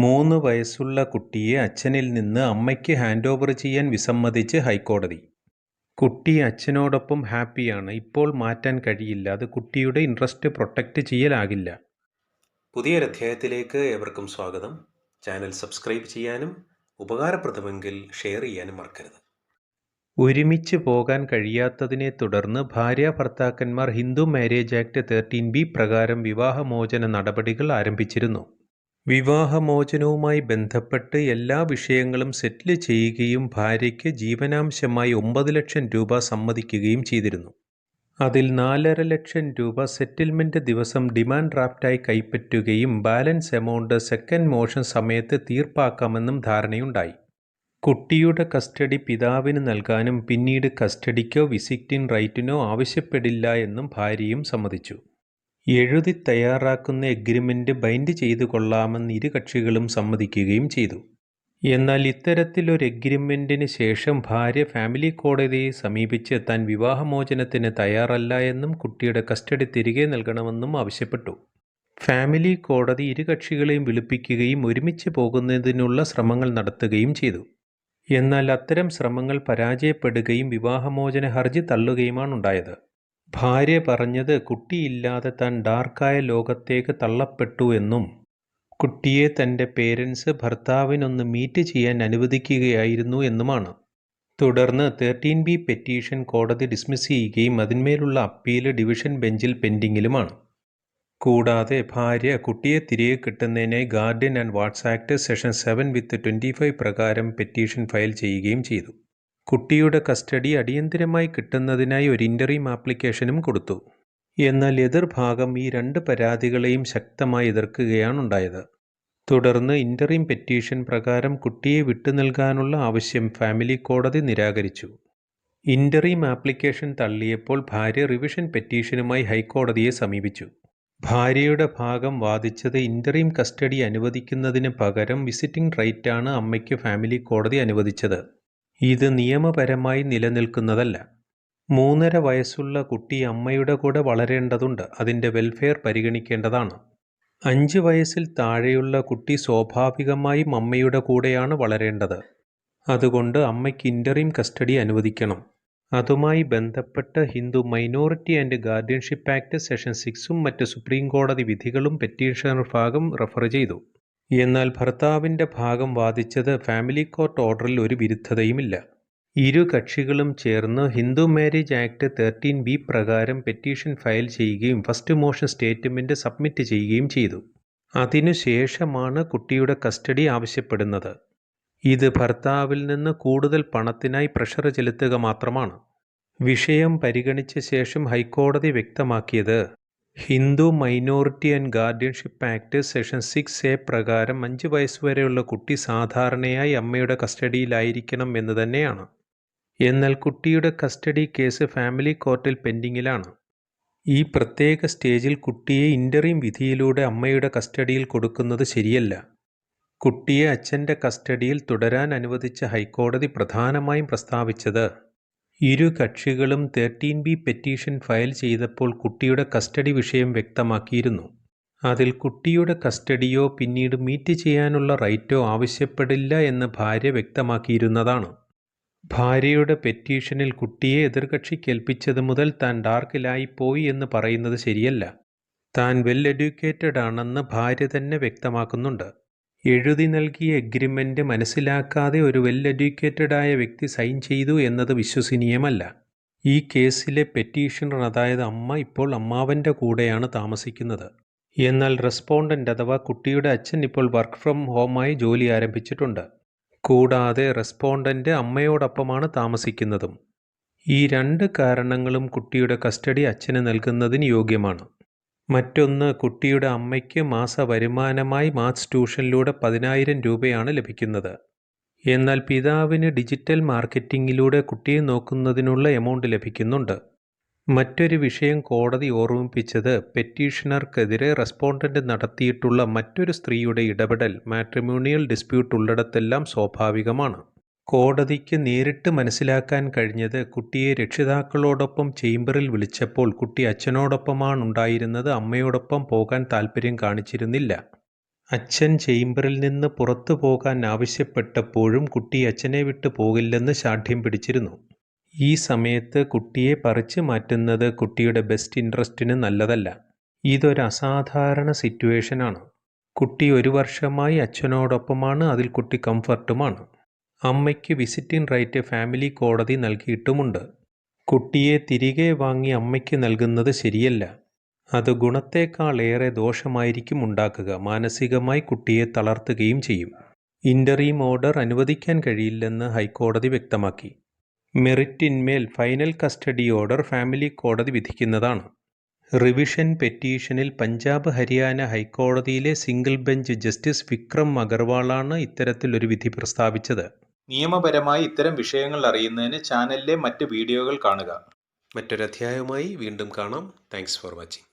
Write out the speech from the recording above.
മൂന്ന് വയസ്സുള്ള കുട്ടിയെ അച്ഛനിൽ നിന്ന് അമ്മയ്ക്ക് ഹാൻഡ് ഓവർ ചെയ്യാൻ വിസമ്മതിച്ച് ഹൈക്കോടതി. കുട്ടി അച്ഛനോടൊപ്പം ഹാപ്പിയാണ്. ഇപ്പോൾ മാറ്റാൻ കഴിയില്ല. അത് കുട്ടിയുടെ ഇൻട്രസ്റ്റ് പ്രൊട്ടക്റ്റ് ചെയ്യലാകില്ല. പുതിയൊരധ്യായത്തിലേക്ക് ഏവർക്കും സ്വാഗതം. ചാനൽ സബ്സ്ക്രൈബ് ചെയ്യാനും ഉപകാരപ്രദമെങ്കിൽ ഷെയർ ചെയ്യാനും മറക്കരുത്. ഒരുമിച്ച് പോകാൻ കഴിയാത്തതിനെ തുടർന്ന് ഭാര്യ ഭർത്താക്കന്മാർ Hindu marriage act thirteen B പ്രകാരം വിവാഹമോചന നടപടികൾ ആരംഭിച്ചിരുന്നു. വിവാഹമോചനവുമായി ബന്ധപ്പെട്ട് എല്ലാ വിഷയങ്ങളും സെറ്റിൽ ചെയ്യുകയും ഭാര്യയ്ക്ക് ജീവനാംശമായി ഒമ്പത് ലക്ഷം രൂപ സമ്മതിക്കുകയും ചെയ്തിരുന്നു. അതിൽ നാലര ലക്ഷം രൂപ സെറ്റിൽമെന്റ് ദിവസം ഡിമാൻഡ് ഡ്രാഫ്റ്റായി കൈപ്പറ്റുകയും ബാലൻസ് എമൗണ്ട് സെക്കൻഡ് മോഷൻ സമയത്ത് തീർപ്പാക്കാമെന്നും ധാരണയുണ്ടായി. കുട്ടിയുടെ കസ്റ്റഡി പിതാവിന് നൽകാനും പിന്നീട് കസ്റ്റഡിക്കോ വിസിറ്റിംഗ് റൈറ്റിനോ ആവശ്യപ്പെടില്ല എന്നും ഭാര്യയും സമ്മതിച്ചു. എഴുതി തയ്യാറാക്കുന്ന എഗ്രിമെന്റ് ബൈൻഡ് ചെയ്തു കൊള്ളാമെന്ന് ഇരു കക്ഷികളും സമ്മതിക്കുകയും ചെയ്തു. എന്നാൽ ഇത്തരത്തിലൊരു എഗ്രിമെന്റിന് ശേഷം ഭാര്യ ഫാമിലി കോടതിയെ സമീപിച്ച് താൻ വിവാഹമോചനത്തിന് തയ്യാറല്ല എന്നും കുട്ടിയുടെ കസ്റ്റഡി തിരികെ നൽകണമെന്നും ആവശ്യപ്പെട്ടു. ഫാമിലി കോടതി ഇരു കക്ഷികളെയും വിളിപ്പിക്കുകയും ഒരുമിച്ച് പോകുന്നതിനുള്ള ശ്രമങ്ങൾ നടത്തുകയും ചെയ്തു. എന്നാൽ അത്തരം ശ്രമങ്ങൾ പരാജയപ്പെടുകയും വിവാഹമോചന ഹർജി തള്ളുകയുമാണുണ്ടായത് ഭാര്യ പറഞ്ഞത് കുട്ടിയില്ലാതെ താൻ ഡാർക്കായ ലോകത്തേക്ക് തള്ളപ്പെട്ടു എന്നും കുട്ടിയെ തന്റെ പേരൻസ് ഭർത്താവിനൊന്ന് മീറ്റ് ചെയ്യാൻ അനുവദിക്കുകയായിരുന്നു എന്നുമാണ്. തുടർന്ന് തേർട്ടീൻ ബി പെറ്റീഷൻ കോടതി ഡിസ്മിസ് ചെയ്യുകയും അതിന്മേലുള്ള അപ്പീൽ ഡിവിഷൻ ബെഞ്ചിൽ പെൻഡിങ്ങിലുമാണ്. കൂടാതെ ഭാര്യ കുട്ടിയെ തിരികെ കിട്ടുന്നതിനായി guardian and wards act section seven with twenty five പ്രകാരം പെറ്റീഷൻ ഫയൽ ചെയ്യുകയും ചെയ്തു. കുട്ടിയുടെ കസ്റ്റഡി അടിയന്തിരമായി കിട്ടുന്നതിനായി ഒരു ഇന്ററീം ആപ്ലിക്കേഷനും കൊടുത്തു. എന്നാൽ എതിർഭാഗം ഈ രണ്ട് പരാതികളെയും ശക്തമായി എതിർക്കുകയാണുണ്ടായത് തുടർന്ന് ഇന്ററീം പെറ്റീഷൻ പ്രകാരം കുട്ടിയെ വിട്ടു നൽകാനുള്ള ആവശ്യം ഫാമിലി കോടതി നിരാകരിച്ചു. ഇന്ററീം ആപ്ലിക്കേഷൻ തള്ളിയപ്പോൾ ഭാര്യ റിവിഷൻ പെറ്റീഷനുമായി ഹൈക്കോടതിയെ സമീപിച്ചു. ഭാര്യയുടെ ഭാഗം വാദിച്ചത് ഇന്ററീം കസ്റ്റഡി അനുവദിക്കുന്നതിന് പകരം വിസിറ്റിംഗ് റൈറ്റാണ് അമ്മയ്ക്ക് ഫാമിലി കോടതി അനുവദിച്ചത്. ഇത് നിയമപരമായി നിലനിൽക്കുന്നതല്ല. മൂന്നര വയസ്സുള്ള കുട്ടി അമ്മയുടെ കൂടെ വളരേണ്ടതുണ്ട്. അതിന്റെ വെൽഫെയർ പരിഗണിക്കേണ്ടതാണ്. അഞ്ച് വയസ്സിൽ താഴെയുള്ള കുട്ടി സ്വാഭാവികമായും അമ്മയുടെ കൂടെയാണ് വളരേണ്ടത്. അതുകൊണ്ട് അമ്മയ്ക്ക് ഇന്ററിം കസ്റ്റഡി അനുവദിക്കണം. അതുമായി ബന്ധപ്പെട്ട് Hindu minority and guardianship act section സിക്സും മറ്റ് സുപ്രീം കോടതി വിധികളും പെറ്റീഷണർ ഭാഗം റഫർ ചെയ്തു. എന്നാൽ ഭർത്താവിന്റെ ഭാഗം വാദിച്ചത് ഫാമിലി കോർട്ട് ഓർഡറിൽ ഒരു വിരുദ്ധതയുമില്ല. ഇരു കക്ഷികളും ചേർന്ന് Hindu marriage act thirteen B പ്രകാരം പെറ്റീഷൻ ഫയൽ ചെയ്യുകയും ഫസ്റ്റ് മോഷൻ സ്റ്റേറ്റ്മെന്റ് സബ്മിറ്റ് ചെയ്യുകയും ചെയ്തു. അതിനുശേഷമാണ് കുട്ടിയുടെ കസ്റ്റഡി ആവശ്യപ്പെടുന്നത്. ഇത് ഭർത്താവിൽ നിന്ന് കൂടുതൽ പണത്തിനായി പ്രഷർ ചെലുത്തുക മാത്രമാണ്. വിഷയം പരിഗണിച്ച ശേഷം ഹൈക്കോടതി വ്യക്തമാക്കിയത് Hindu minority and guardianship act section six A പ്രകാരം അഞ്ച് വയസ്സുവരെയുള്ള കുട്ടി സാധാരണയായി അമ്മയുടെ കസ്റ്റഡിയിലായിരിക്കണം എന്ന് തന്നെയാണ്. എന്നാൽ കുട്ടിയുടെ കസ്റ്റഡി കേസ് ഫാമിലി കോർട്ടിൽ പെൻഡിങ്ങിലാണ്. ഈ പ്രത്യേക സ്റ്റേജിൽ കുട്ടിയെ ഇന്ററീം വിധിയിലൂടെ അമ്മയുടെ കസ്റ്റഡിയിൽ കൊടുക്കുന്നത് ശരിയല്ല. കുട്ടിയെ അച്ഛന്റെ കസ്റ്റഡിയിൽ തുടരാൻ അനുവദിച്ച ഹൈക്കോടതി പ്രധാനമായും പ്രസ്താവിച്ചത് ഇരു കക്ഷികളും തേർട്ടീൻ ബി പെറ്റീഷൻ ഫയൽ ചെയ്തപ്പോൾ കുട്ടിയുടെ കസ്റ്റഡി വിഷയം വ്യക്തമാക്കിയിരുന്നു. അതിൽ കുട്ടിയുടെ കസ്റ്റഡിയോ പിന്നീട് മീറ്റ് ചെയ്യാനുള്ള റൈറ്റോ ആവശ്യപ്പെടില്ല എന്ന് ഭാര്യ വ്യക്തമാക്കിയിരുന്നതാണ്. ഭാര്യയുടെ പെറ്റീഷനിൽ കുട്ടിയെ എതിർകക്ഷി ഏൽപ്പിച്ചത് മുതൽ താൻ ഡാർക്കിലായി പോയി എന്ന് പറയുന്നത് ശരിയല്ല. താൻ വെൽ എഡ്യൂക്കേറ്റഡ് ആണെന്ന് ഭാര്യ തന്നെ വ്യക്തമാക്കുന്നുണ്ട്. എഴുതി നൽകിയ എഗ്രിമെന്റ് മനസ്സിലാക്കാതെ ഒരു വെൽ എഡ്യൂക്കേറ്റഡായ വ്യക്തി സൈൻ ചെയ്തു എന്നത് വിശ്വസനീയമല്ല. ഈ കേസിലെ പെറ്റീഷണർ അതായത് അമ്മ ഇപ്പോൾ അമ്മാവന്റെ കൂടെയാണ് താമസിക്കുന്നത്. എന്നാൽ റെസ്പോണ്ടന്റ് അഥവാ കുട്ടിയുടെ അച്ഛൻ ഇപ്പോൾ വർക്ക് ഫ്രം ഹോമായി ജോലി ആരംഭിച്ചിട്ടുണ്ട്. കൂടാതെ റെസ്പോണ്ടന്റ് അമ്മയോടൊപ്പമാണ് താമസിക്കുന്നതും. ഈ രണ്ട് കാരണങ്ങളും കുട്ടിയുടെ കസ്റ്റഡി അച്ഛന് നൽകുന്നതിന് യോഗ്യമാണ്. മറ്റൊന്ന് കുട്ടിയുടെ അമ്മയ്ക്ക് മാസ വരുമാനമായി മാത്സ് ട്യൂഷനിലൂടെ പതിനായിരം രൂപയാണ് ലഭിക്കുന്നത്. എന്നാൽ പിതാവിന് ഡിജിറ്റൽ മാർക്കറ്റിംഗിലൂടെ കുട്ടിയെ നോക്കുന്നതിനുള്ള എമൗണ്ട് ലഭിക്കുന്നുണ്ട്. മറ്റൊരു വിഷയം കോടതി ഓർമ്മിപ്പിച്ചത് പെറ്റീഷണർക്കെതിരെ റെസ്പോണ്ടന്റ് നടത്തിയിട്ടുള്ള മറ്റൊരു സ്ത്രീയുടെ ഇടപെടൽ മാട്രിമോണിയൽ ഡിസ്പ്യൂട്ട് ഉള്ളിടത്തെല്ലാം സ്വാഭാവികമാണ്. കോടതിക്ക് നേരിട്ട് മനസ്സിലാക്കാൻ കഴിഞ്ഞത് കുട്ടിയെ രക്ഷിതാക്കളോടൊപ്പം ചേംബറിൽ വിളിച്ചപ്പോൾ കുട്ടി അച്ഛനോടൊപ്പമാണ് ഉണ്ടായിരുന്നത് അമ്മയോടൊപ്പം പോകാൻ താല്പര്യം കാണിച്ചിരുന്നില്ല. അച്ഛൻ ചേംബറിൽ നിന്ന് പുറത്തു പോകാൻ ആവശ്യപ്പെട്ടപ്പോഴും കുട്ടി അച്ഛനെ വിട്ടു പോകില്ലെന്ന് ശാഠ്യം പിടിച്ചിരുന്നു. ഈ സമയത്ത് കുട്ടിയെ പറിച്ചു മാറ്റുന്നത് കുട്ടിയുടെ ബെസ്റ്റ് ഇൻട്രസ്റ്റിന് നല്ലതല്ല. ഇതൊരു അസാധാരണ സിറ്റുവേഷനാണ്. കുട്ടി ഒരു വർഷമായി അച്ഛനോടൊപ്പമാണ് അതിൽ കുട്ടി കംഫർട്ടുമാണ്. അമ്മയ്ക്ക് വിസിറ്റിംഗ് റൈറ്റ് ഫാമിലി കോടതി നൽകിയിട്ടുമുണ്ട്. കുട്ടിയെ തിരികെ വാങ്ങി അമ്മയ്ക്ക് നൽകുന്നത് ശരിയല്ല. അത് ഗുണത്തേക്കാളേറെ ദോഷമായിരിക്കും ഉണ്ടാക്കുക. മാനസികമായി കുട്ടിയെ തളർത്തുകയും ചെയ്യും. ഇന്ററീം ഓർഡർ അനുവദിക്കാൻ കഴിയില്ലെന്ന് ഹൈക്കോടതി വ്യക്തമാക്കി. മെറിറ്റിന്മേൽ ഫൈനൽ കസ്റ്റഡി ഓർഡർ ഫാമിലി കോടതി വിധിക്കുന്നതാണ്. റിവിഷൻ പെറ്റീഷനിൽ പഞ്ചാബ് ഹരിയാന ഹൈക്കോടതിയിലെ സിംഗിൾ ബെഞ്ച് ജസ്റ്റിസ് വിക്രം അഗർവാളാണ് ഇത്തരത്തിലൊരു വിധി പ്രസ്താവിച്ചത്. നിയമപരമായി ഇത്തരം വിഷയങ്ങൾ അറിയുന്നതിന് ചാനലിലെ മറ്റ് വീഡിയോകൾ കാണുക. മറ്റൊരധ്യായവുമായി വീണ്ടും കാണാം. Thanks for watching